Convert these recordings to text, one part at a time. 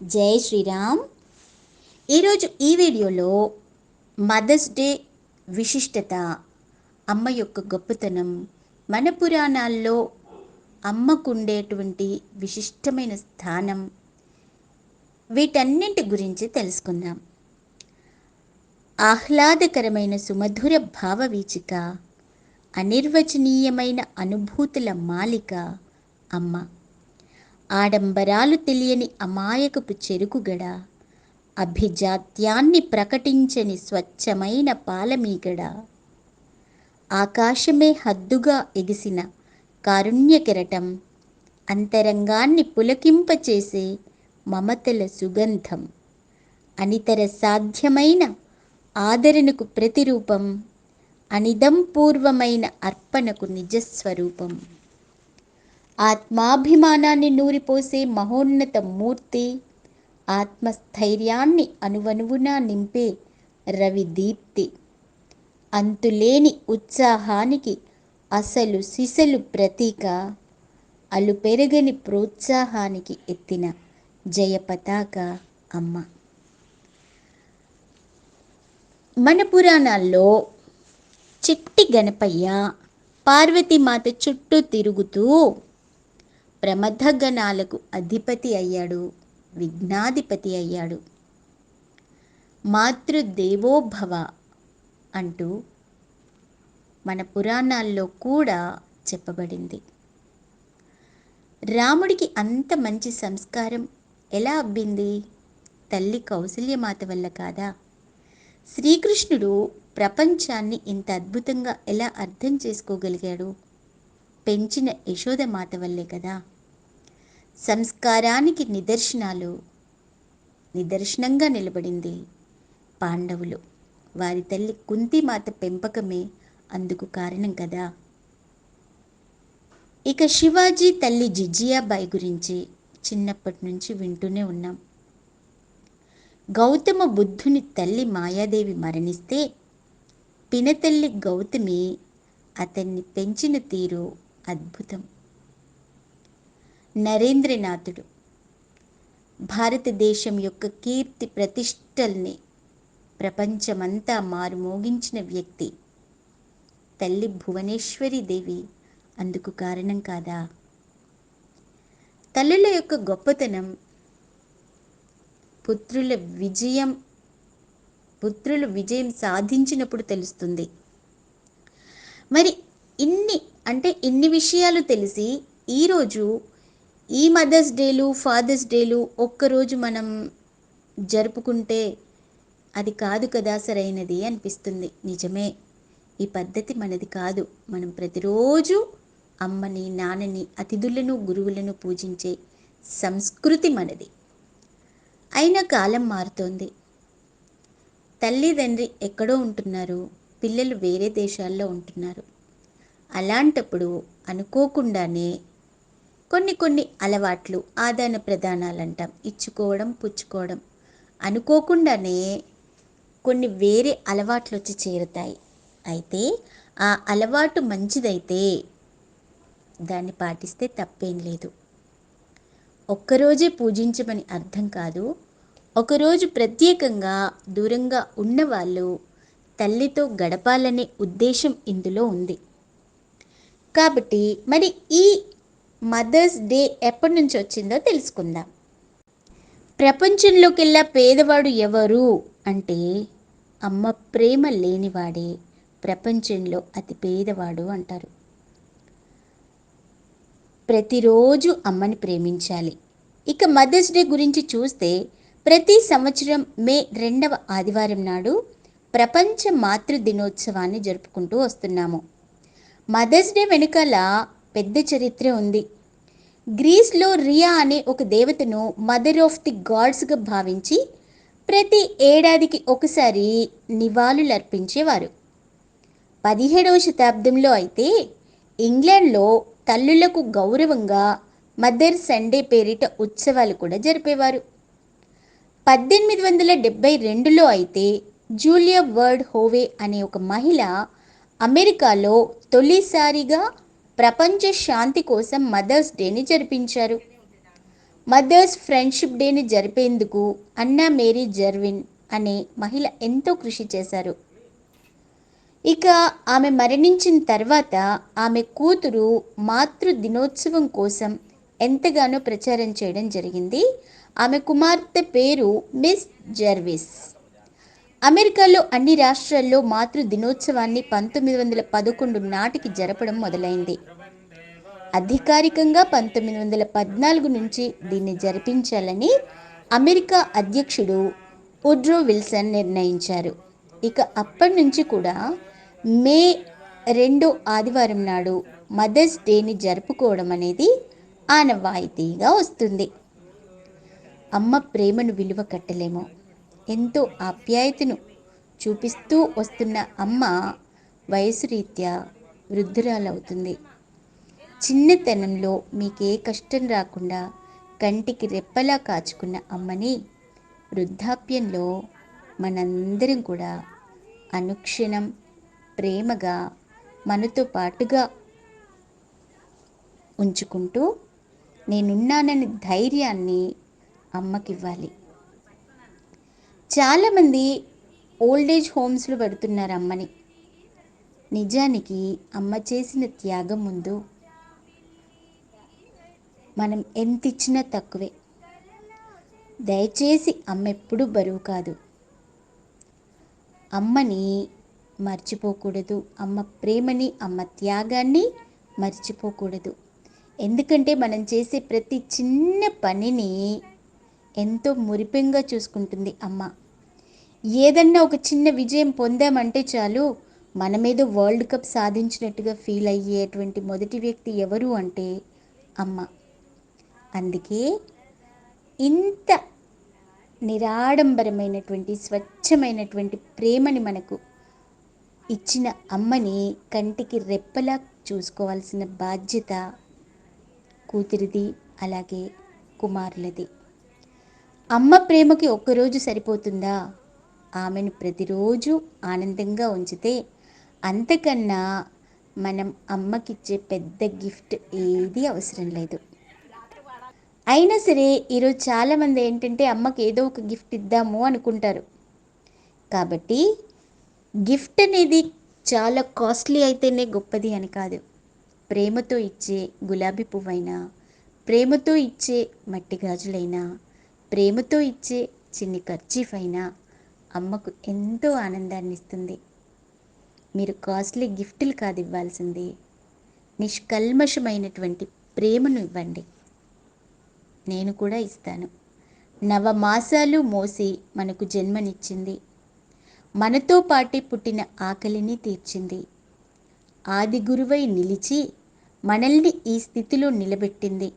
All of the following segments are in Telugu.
జై శ్రీరామ్. ఈరోజు ఈ వీడియోలో మదర్స్ డే విశిష్టత అమ్మ యొక్క గొప్పతనం మన పురాణాల్లో అమ్మకుండేటువంటి విశిష్టమైన స్థానం వీటన్నింటి గురించి తెలుసుకుందాం. ఆహ్లాదకరమైన సుమధుర భావవీచిక అనిర్వచనీయమైన అనుభూతుల మాలిక అమ్మ. ఆడంబరాలు తెలియని అమాయకపు చెరుకుగడ. అభిజాత్యాన్ని ప్రకటించని స్వచ్ఛమైన పాలమీగడ. ఆకాశమే హద్దుగా ఎగిసిన కారుణ్యకెరటం అంతరంగాన్ని పులకింపచేసే మమతల సుగంధం. అనితర సాధ్యమైన ఆదరణకు ప్రతిరూపం. అనిదంపూర్వమైన అర్పణకు నిజస్వరూపం. ఆత్మాభిమానాన్ని నూరిపోసే మహోన్నత మూర్తి ఆత్మస్థైర్యాన్ని అనువనువునా నింపే రవి దీప్తి అంతులేని ఉత్సాహానికి అసలు సిసలు ప్రతీక అలుపెరగని ప్రోత్సాహానికి ఎత్తిన జయపతాక అమ్మ. మన పురాణాల్లో చిట్టి గణపయ్య పార్వతీమాత చుట్టూ తిరుగుతూ ప్రమథగణాలకు అధిపతి అయ్యాడు విఘ్నాధిపతి అయ్యాడు. మాతృదేవోభవ అంటూ మన పురాణాల్లో కూడా చెప్పబడింది. రాముడికి అంత మంచి సంస్కారం ఎలా అబ్బింది? తల్లి కౌసల్యమాత వల్ల కాదా? శ్రీకృష్ణుడు ప్రపంచాన్ని ఇంత అద్భుతంగా ఎలా అర్థం చేసుకోగలిగాడు? పెంచిన యశోదమాత వల్లే కదా. సంస్కారానికి నిదర్శనాలు. నిదర్శనంగా నిలబడింది పాండవులు. వారి తల్లి కుంతిమాత పెంపకమే అందుకు కారణం కదా. ఇక శివాజీ తల్లి జిజియాబాయి గురించి చిన్నప్పటి నుంచి వింటూనే ఉన్నాం. గౌతమ బుద్ధుని తల్లి మాయాదేవి మరణిస్తే పినతల్లి గౌతమి అతన్ని పెంచిన తీరు అద్భుతం. నరేంద్రనాథుడు. భారతదేశం యొక్క కీర్తి ప్రతిష్టల్ని ప్రపంచమంతా మారుమోగించిన వ్యక్తి తల్లి భువనేశ్వరి దేవి అందుకు కారణం కాదా? తల్లుల యొక్క గొప్పతనం పుత్రుల విజయం పుత్రులు విజయం సాధించినప్పుడు తెలుస్తుంది. మరి ఇన్ని అంటే ఇన్ని విషయాలు తెలిసి ఈరోజు ఈ మదర్స్ డేలు ఫాదర్స్ డేలు ఒక్కరోజు మనం జరుపుకుంటే అది కాదు కదా సరైనది అనిపిస్తుంది. నిజమే. ఈ పద్ధతి మనది కాదు. మనం ప్రతిరోజు అమ్మని నాన్నని అతిథులను గురువులను పూజించే సంస్కృతి మనది. అయినా కాలం మారుతోంది. తల్లిదండ్రి ఎక్కడో ఉంటున్నారు. పిల్లలు వేరే దేశాల్లో ఉంటున్నారు. అలాంటప్పుడు అనుకోకుండానే కొన్ని కొన్ని అలవాట్లు ఆదాన ప్రదానాలు అంటాం ఇచ్చుకోవడం పుచ్చుకోవడం. అనుకోకుండానే కొన్ని వేరే అలవాట్లు వచ్చి చేరుతాయి. అయితే ఆ అలవాటు మంచిదైతే దాన్ని పాటిస్తే తప్పేం లేదు. ఒక్కరోజే పూజించమని అర్థం కాదు. ఒకరోజు ప్రత్యేకంగా దూరంగా ఉన్నవాళ్ళు తల్లితో గడపాలనే ఉద్దేశం ఇందులో ఉంది. కాబట్టి మరి ఈ మదర్స్ డే ఎప్పటి నుంచి వచ్చిందో తెలుసుకుందాం. ప్రపంచంలోకెల్లా పేదవాడు ఎవరు అంటే అమ్మ ప్రేమ లేనివాడే ప్రపంచంలో అతి పేదవాడు అంటారు. ప్రతిరోజు అమ్మని ప్రేమించాలి. ఇక మదర్స్ డే గురించి చూస్తే ప్రతి సంవత్సరం మే రెండవ ఆదివారం నాడు ప్రపంచ మాతృ దినోత్సవాన్ని జరుపుకుంటూ వస్తున్నాము. మదర్స్ డే వెనుకాల పెద్ద చరిత్ర ఉంది. గ్రీస్లో రియా అనే ఒక దేవతను మదర్ ఆఫ్ ది గాడ్స్గా భావించి ప్రతి ఏడాదికి ఒకసారి నివాళులు అర్పించేవారు పదిహేడవ శతాబ్దంలో అయితే ఇంగ్లాండ్లో తల్లులకు గౌరవంగా మదర్ సండే పేరిట ఉత్సవాలు కూడా జరిపేవారు. పద్దెనిమిది వందల డెబ్బై రెండులో అయితే జూలియా వర్డ్ హోవే అనే ఒక మహిళ అమెరికాలో తొలిసారిగా ప్రపంచ శాంతి కోసం మదర్స్ డేని జరిపించారు. మదర్స్ ఫ్రెండ్షిప్ డేని జరిపేందుకు అన్నా మేరీ జర్విన్ అనే మహిళ ఎంతో కృషి చేశారు. ఇక ఆమె మరణించిన తర్వాత ఆమె కూతురు మాతృ దినోత్సవం కోసం ఎంతగానో ప్రచారం చేయడం జరిగింది. ఆమె కుమార్తె పేరు మిస్ జర్విస్. అమెరికాలో అన్ని రాష్ట్రాల్లో మాతృ దినోత్సవాన్ని పంతొమ్మిది వందల పదకొండు నాటికి జరపడం మొదలైంది. అధికారికంగా పంతొమ్మిది వందల పద్నాలుగు నుంచి దీన్ని జరిపించాలని అమెరికా అధ్యక్షుడు ఉడ్రో విల్సన్ నిర్ణయించారు. ఇక అప్పటి నుంచి కూడా మే రెండో ఆదివారం నాడు మదర్స్ డేని జరుపుకోవడం అనేది ఆనవాయితీగా వస్తుంది. అమ్మ ప్రేమను విలువ కట్టలేము. ఎంతో ఆప్యాయతను చూపిస్తూ వస్తున్న అమ్మ వయసు రీత్యా వృద్ధురాలవుతుంది. చిన్నతనంలో మీకే కష్టం రాకుండా కంటికి రెప్పలా కాచుకున్న అమ్మని వృద్ధాప్యంలో మనందరం కూడా అనుక్షణం ప్రేమగా మనతో పాటుగా ఉంచుకుంటూ నేనున్నానని ధైర్యాన్ని అమ్మకివ్వాలి. చాలామంది ఓల్డేజ్ హోమ్స్లో పెడుతున్నారు అమ్మని. నిజానికి అమ్మ చేసిన త్యాగం ముందు మనం ఎంత ఇచ్చినా తక్కువే. దయచేసి అమ్మ ఎప్పుడూ బరువు కాదు. అమ్మని మర్చిపోకూడదు. అమ్మ ప్రేమని అమ్మ త్యాగాన్ని మర్చిపోకూడదు. ఎందుకంటే మనం చేసే ప్రతి చిన్న పనిని ఎంతో మురిపెంగా చూసుకుంటుంది అమ్మ. ఏదన్నా ఒక చిన్న విజయం పొందామంటే చాలు మనమేదో వరల్డ్ కప్ సాధించినట్టుగా ఫీల్ అయ్యేటువంటి మొదటి వ్యక్తి ఎవరు అంటే అమ్మ. అందుకే ఇంత నిరాడంబరమైనటువంటి స్వచ్ఛమైనటువంటి ప్రేమని మనకు ఇచ్చిన అమ్మని కంటికి రెప్పలా చూసుకోవాల్సిన బాధ్యత కూతురిది అలాగే కుమారులది. అమ్మ ప్రేమకి ఒక్కరోజు సరిపోతుందా? ఆమెను ప్రతిరోజు ఆనందంగా ఉంచితే అంతకన్నా మనం అమ్మకిచ్చే పెద్ద గిఫ్ట్ ఏది అవసరం లేదు. అయినా సరే ఈరోజు చాలామంది ఏంటంటే అమ్మకి ఏదో ఒక గిఫ్ట్ ఇద్దాము అనుకుంటారు. కాబట్టి గిఫ్ట్ అనేది చాలా కాస్ట్లీ అయితేనే గొప్పది అని కాదు. ప్రేమతో ఇచ్చే గులాబీ పువ్వైనా ప్రేమతో ఇచ్చే మట్టి గాజులైనా ప్రేమతో ఇచ్చే చిన్ని ఖర్చీఫ్ అయినా అమ్మకు ఎంతో ఆనందాన్ని ఇస్తుంది మీరు కాస్ట్లీ గిఫ్ట్లు కాదు ఇవ్వాల్సింది నిష్కల్మషమైనటువంటి ప్రేమను ఇవ్వండి. నేను కూడా ఇస్తాను. నవమాసాలు మోసి మనకు జన్మనిచ్చింది. మనతో పాటే పుట్టిన ఆకలిని తీర్చింది. ఆది గురువై నిలిచి మనల్ని ఈ స్థితిలో నిలబెట్టింది.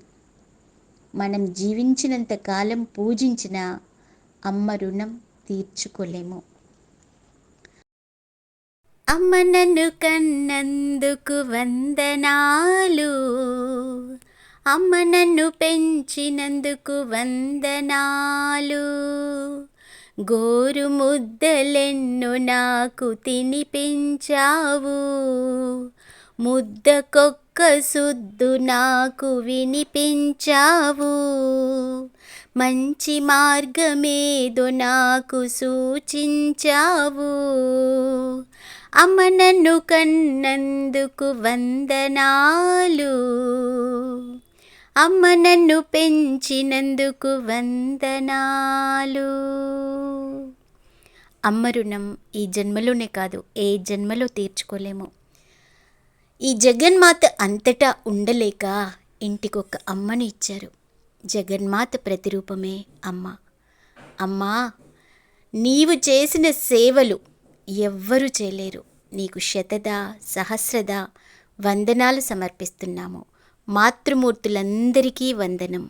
మనం జీవించినంత కాలం పూజించిన అమ్మ రుణం తీర్చుకోలేము. అమ్మ నన్ను కన్నందుకు వందనాలు. అమ్మ నన్ను పెంచినందుకు వందనాలు. గోరు ముద్దలెన్ను నాకు తినిపించావు. ముద్దకొక్క సుద్దు నాకు వినిపించావు. మంచి మార్గమేదో నాకు సూచించావు. అమ్మ నన్ను కన్నందుకు వందనాలు. అమ్మ నన్ను పెంచినందుకు వందనాలు. అమ్మ రుణం ఈ జన్మలోనే కాదు ఏ జన్మలో తీర్చుకోలేము. ఈ జగన్మాత అంతటా ఉండలేక ఇంటికొక అమ్మని ఇచ్చారు. జగన్మాత ప్రతిరూపమే అమ్మ. అమ్మా నీవు చేసిన సేవలు ఎవ్వరూ చేయలేరు. నీకు శతద సహస్రద వందనాలు సమర్పిస్తున్నాము. మాతృమూర్తులందరికీ వందనం.